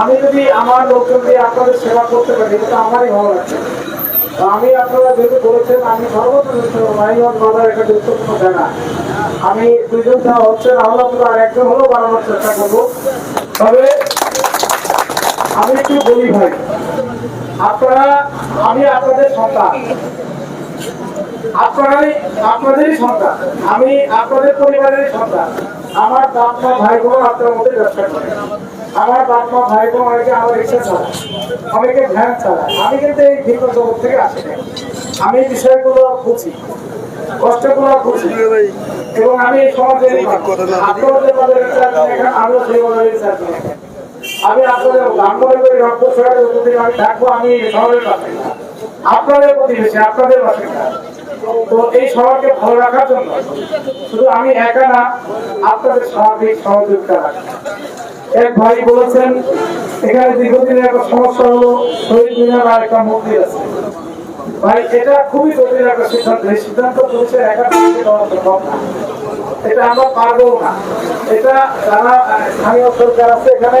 আমি যদি আমার লোকজন দিয়ে আপনাদের সেবা করতে পারি, এটা আমারই ভালো লাগছে আমি আপনারা যেহেতু বলেছেন, আমি জায়গা। আমি দুইজন যা হচ্ছে আর একজন হলেও বানানোর চেষ্টা করব। তবে আমি একটু বলি ভাই, আপনারা, আমি আপনাদের সন্তান। আপনারাই আপনাদেরই সন্তান। আমি আপনাদের পরিবারেরই সন্তান। আমার বাপ মা ভাই বোন আপনার মধ্যে ব্যবসা করে। আমার বাপ মা ভাই বোন অনেকে আমার রিক্সা চালায় অনেকে ভ্যান চালায়। আমি কিন্তু এই ভিন্ন জগৎ থেকে আসি আমি বিষয়গুলো বুঝি কষ্টগুলো বুঝি। এবং আমি এই সমাজের আপনারা যেভাবে রিক্সা দেখেন আমিও সেইভাবে রিক্সা দেখেন আমি আপনাদের রক্ত আমি থাকব আমি শহরের বাসিন্দা। আপনাদের প্রতিবেশী আপনাদের বাসিন্দা। তো এই সমাজকে ভালো রাখার জন্য শুধু আমি একা না, আপনাদের স্বাভাবিক সহযোগিতা এক ভাই বলেছেন, এখানে দীর্ঘদিনের একটা সমস্যা হলো, শহীদ মিনার আর একটা মন্দির আছে। ভাই, এটা খুবই জটিল একটা সিদ্ধান্ত। এই সিদ্ধান্ত পুলিশের একা সম্ভব না। এটা আমরা পারব না। এটা যারা স্থানীয় সরকার আছে এখানে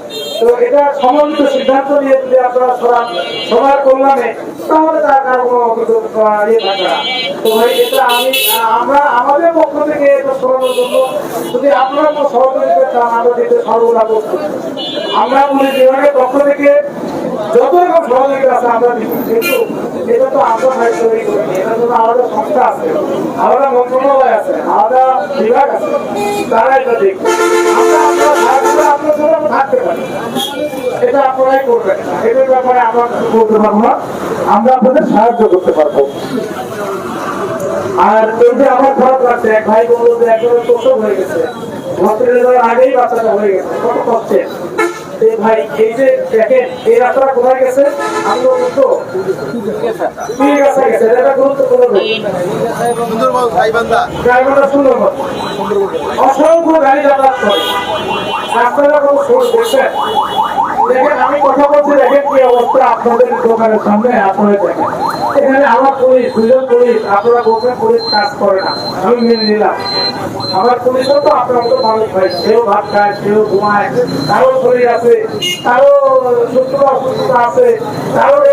তো এটা সিদ্ধান্ত ইয়ে না। তো ভাই, এটা আমি, আমরা, আমাদের পক্ষ থেকে এটা জন্য যদি আপনারা সহযোগিতা চান আমরা দিতে সর্বদা পক্ষ থেকে যত রকম সহযোগিতা আছে, আমরা কিন্তু এটা তো আমরা ভাই তৈরি করিনি এটা জন্য আলাদা সংস্থা আছে, আলাদা মন্ত্রণালয় আছে, আলাদা বিভাগ আছে, তারা এটা দেখবে। আমরা আমরা সাহায্য আপনার জন্য আমরা থাকতে পারি। এটা আপনারাই করবেন, এটার ব্যাপারে আমরা বলতে পারব না। আমরা আপনাদের সাহায্য করতে পারব। আর এই যে আমার খারাপ লাগছে এক ভাই বলল যে একেবারে প্রসব হয়ে গেছে। হসপিটালে যাওয়ার আগেই বাচ্চাটা হয়ে গেছে, কত কষ্টের। ভাই এই যে দেখেন এই রাস্তাটা কোথায় গেছে? আমি বলতো ঠিক আছে গেছে এটা গুরুত্বপূর্ণ সুন্দরবন গাইবান্ধা। ড্রাইভারটা সুন্দরবন। অসংখ্য গাড়ি যাতায়াত করে। আপনারা কোনো দেখছেন? কাজ করে না, আমি মেনে নিলাম। আমার পুলিশও তো আপনার মতো মানুষ ভাই সেও ভাত খায় সেও ঘুমায়, তারও শরীর আছে, তারও সুস্থতা, অসুস্থতা আছে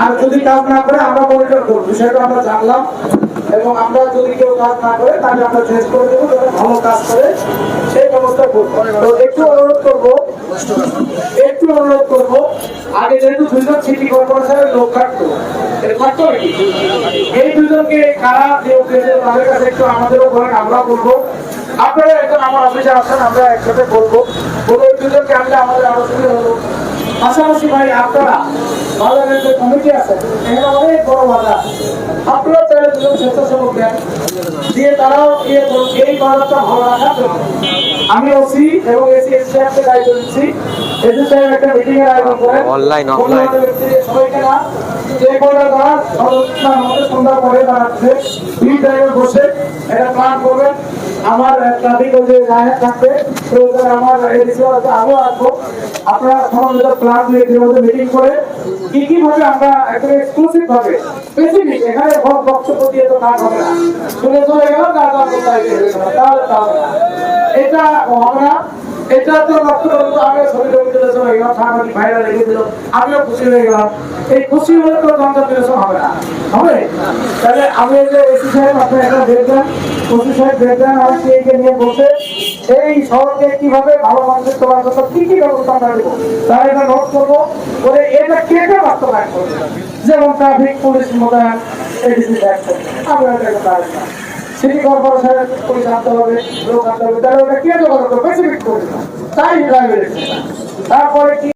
আর যদি কাজ না করে, আমরা বিষয়টা আমরা জানলাম এবং আমরা যদি কেউ কাজ না করে, তাহলে আমরা চেঞ্জ করে দেবো ভালো কাজ করে সেই ব্যবস্থা করব। একটু অনুরোধ করব, একটু অনুরোধ করব, আগে যেহেতু দুজন সিটি কর্পোরেশনের লোক এই দুজনকে কারা তাদের কাছে একটু আমাদেরও বলেন আমরা বলব। আপনারা একজন আমার অফিসে আসেন, আমরা একসাথে বলব। বলে দুজনকে আনলে আমাদের আরও সুবিধা হলো। পাশাপাশি ভাই আপনারা বাজারের যে কমিটি আছে এখানে অনেক বড় বাজার আপনারা চাইলে দুজন স্বেচ্ছাসেবক দেন দিয়ে তারাও ইয়ে করুন, এই বাজারটা ভালো রাখার জন্য আমি ওসি এবং এসি এসি দায়িত্ব দিচ্ছি। এসি সাহেব একটা মিটিং এর আয়োজন করেন। Online, offline। সবাইকে না যে কোনো তারা সদস্যরা আমাদের সন্ধ্যা পরে দাঁড়াচ্ছে। ভিড় জায়গায় বসে এটা প্ল্যান করবেন। আমার ট্রাফিক যে রায় থাকবে। সেই আমার এডিসি আছে আসব। আপনারা প্ল্যান এর মধ্যে মিটিং করে কি কি ভাবে আমরা একটা এক্সক্লুসিভ ভাবে স্পেসিফিক এখানে ভোট বক্তব্য দিয়ে তো কাজ হবে না। শুনে চলে গেল। কাজ দাম কোথায় হবে না। এটা না। এটা তো লক্ষ্য করব সাহেব সাহেব এটা নোট করব করবে? যেমন ট্রাফিক পুলিশ মোতায়েন এডিসি দেখছেন আমরা এটা পারি সিটি কর্পোরেশনের পুলিশ আনতে হবে, লোক আনতে হবে। তাহলে কে যোগাযোগ করবে? স্পেসিফিক করে দিলাম। তাই ড্রাইভার তারপরে কি